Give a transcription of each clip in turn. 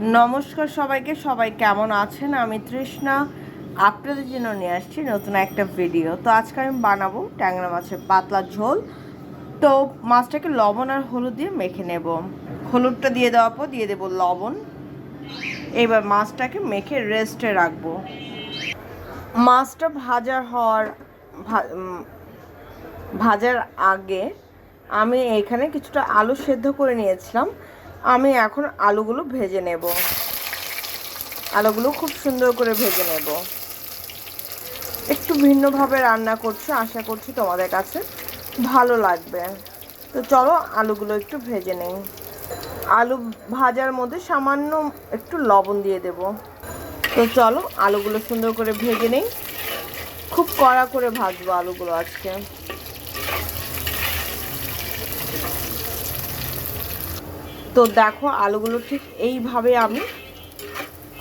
নমস্কার সবাইকে, সবাই কেমন আছেন? আমি তৃষ্ণা। আপনাদের জন্য নিয়ে আসছি নতুন একটা ভিডিও তো আজকে আমি বানাবো ট্যাংরা মাছের পাতলা ঝোল। তো মাছটাকে লবণ আর হলুদ দিয়ে মেখে নেব। হলুদটা দিয়ে দেওয়ার পর দিয়ে দেবো লবণ। এবার মাছটাকে মেখে রেস্টে রাখব। মাছটা ভাজা হওয়ার ভাজার আগে আমি এখানে কিছুটা আলু সেদ্ধ করে নিয়েছিলাম। আমি এখন আলুগুলো ভেজে নেব। আলুগুলো খুব সুন্দর করে ভেজে নেব। একটু ভিন্নভাবে রান্না করছি, আশা করছি তোমাদের কাছে ভালো লাগবে। তো চলো আলুগুলো একটু ভেজে নেই। আলু ভাজার মধ্যে সামান্য একটু লবণ দিয়ে দেব। তো চলো আলুগুলো সুন্দর করে ভেজে নেই। খুব কড়া করে ভাজবো আলুগুলো আজকে। তো দেখো আলুগুলো ঠিক এইভাবে আমি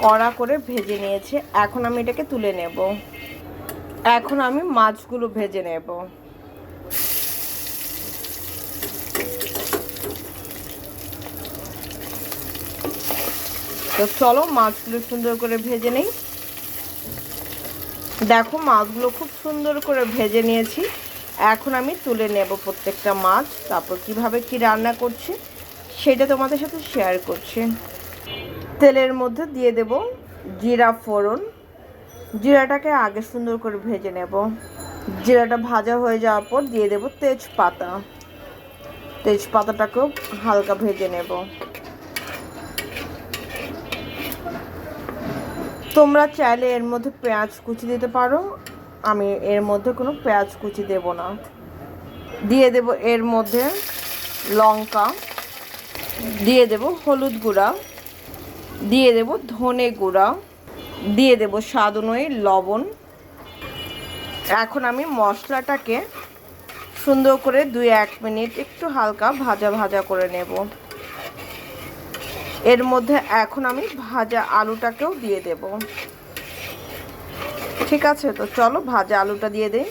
কড়া করে ভেজে নিয়েছি। এখন আমি এটাকে তুলে নেব। এখন আমি মাছগুলো ভেজে নেব। তো চলো মাছগুলো সুন্দর করে ভেজে নেই। দেখো মাছগুলো খুব সুন্দর করে ভেজে নিয়েছি। এখন আমি তুলে নেব প্রত্যেকটা মাছ। তারপর কীভাবে কি রান্না করছি সেটা তোমাদের সাথে শেয়ার করছি। তেলের মধ্যে দিয়ে দেব জিরা ফোড়ন। জিরাটাকে আগে সুন্দর করে ভেজে নেব। জিরাটা ভাজা হয়ে যাওয়ার পর দিয়ে দেব তেজপাতা। তেজপাতাটাকেও হালকা ভেজে নেব। তোমরা চাইলে এর মধ্যে পেঁয়াজ কুচি দিতে পারো। আমি এর মধ্যে কোনো পেঁয়াজ কুচি দেব না। দিয়ে দেব এর মধ্যে লঙ্কা। দিয়ে দেব হলুদ গুঁড়া, দিয়ে দেব ধনে গুঁড়া, দিয়ে দেব স্বাদ অনুযায়ী লবণ। এখন আমি মশলাটাকে সুন্দর করে দুই এক মিনিট একটু হালকা ভাজা ভাজা করে নেব। এর মধ্যে এখন আমি ভাজা আলুটাকেও দিয়ে দেব। ঠিক আছে, তো চলো ভাজা আলুটা দিয়ে দিই।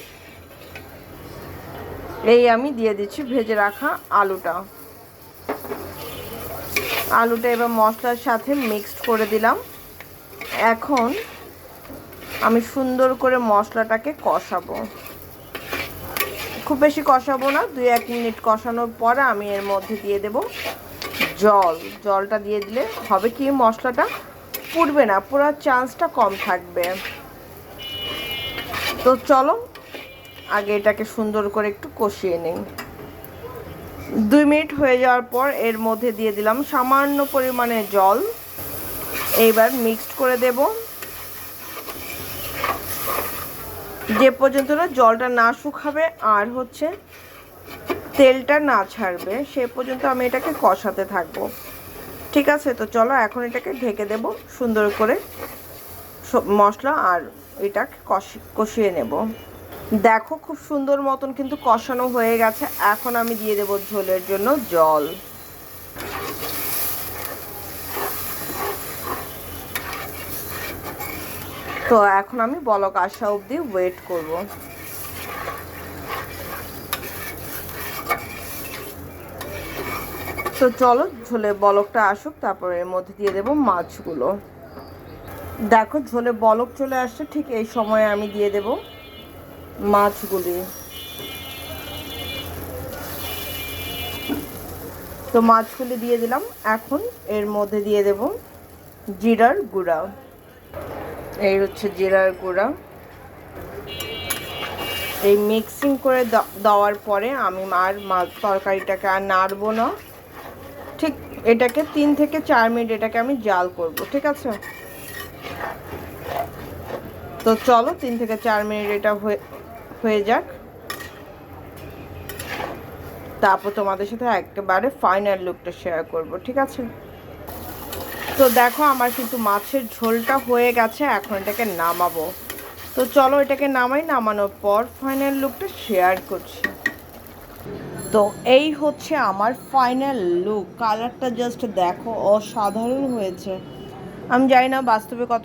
এই আমি দিয়ে দিচ্ছি, ভেজে রাখা আলুটা। আলুটা এবার মশলার সাথে মিক্সড করে দিলাম। এখন আমি সুন্দর করে মশলাটাকে কষাবো। খুব বেশি কষাবো না দুই এক মিনিট কষানোর পরে আমি এর মধ্যে দিয়ে দেব জল। জলটা দিয়ে দিলে হবে কি মশলাটা পুড়বে না, পুরার চান্সটা কম থাকবে। তো চলো, আগে এটাকে সুন্দর করে একটু কষিয়ে নিই। দুই মিনিট হয়ে যাওয়ার পর এর মধ্যে দিয়ে দিলাম সামান্য পরিমাণে জল। এইবার মিক্সড করে দেব। যে পর্যন্ত না জলটা না শুকাবে আর হচ্ছে তেলটা না ছাড়বে, সে পর্যন্ত আমি এটাকে কষাতে থাকব। ঠিক আছে? তো চলো এখন এটাকে ঢেকে দেব সুন্দর করে মশলা আর কষি কষিয়ে নেব। দেখো খুব সুন্দর মতন কিন্তু কষানো হয়ে গেছে। এখন আমি দিয়ে দেব ঝোলের জন্য জল। তো এখন আমি বলক আসা অবধি ওয়েট করব। তো চলো ঝোলে বলকটা আসুক, তারপর এর মধ্যে দিয়ে দেব মাছগুলো। দেখো ঝোলে বলক চলে আসছে, ঠিক এই সময়ে আমি দিয়ে দেব। মাছগুলি। তো মাছগুলি দিয়ে দিলাম। এখন এর মধ্যে দিয়ে দেব জিরার গুঁড়া। এই হচ্ছে জিরার গুঁড়া। এই মিক্সিং করে দেওয়ার পরে আমি আর মাছ তরকারিটাকে আর নাড়বো না। ঠিক এটাকে তিন থেকে চার মিনিট এটাকে আমি জাল করব, ঠিক আছে? তো চলো তিন থেকে চার মিনিট এটা হয়ে হয়ে যাক। তারপর তোমাদের সাথে একেবারে ফাইনাল লুকটা শেয়ার করব, ঠিক আছে? তো দেখো আমার কিন্তু মাছের ঝোলটা হয়ে গেছে, এখন এটাকে নামাবো। তো চলো এটাকে নামাই, নামানোর পর ফাইনাল লুকটা শেয়ার করছি। তো এই হচ্ছে আমার ফাইনাল লুক কালারটা জাস্ট দেখো অসাধারণ হয়েছে। আমি জানি না বাস্তবে কত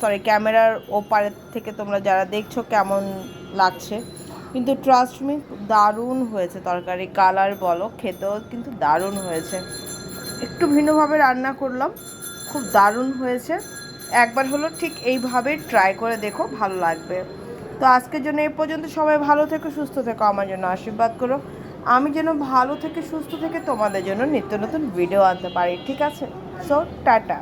সরি ক্যামেরার ওপারের থেকে তোমরা যারা দেখছ কেমন লাগছে। কিন্তু ট্রাস্ট মি দারুণ হয়েছে তরকারি কালার বলো, খেতেও কিন্তু দারুণ হয়েছে। একটু ভিন্নভাবে রান্না করলাম, খুব দারুণ হয়েছে। একবার হলো ঠিক এইভাবে ট্রাই করে দেখো, ভালো লাগবে। তো আজকের জন্য এই পর্যন্ত সবাই ভালো থেকো, সুস্থ থেকো, আমার জন্য আশীর্বাদ করো। আমি যেন ভালো থেকে, সুস্থ থেকে তোমাদের জন্য নিত্য নতুন ভিডিও আনতে পারি, ঠিক আছে? So tata.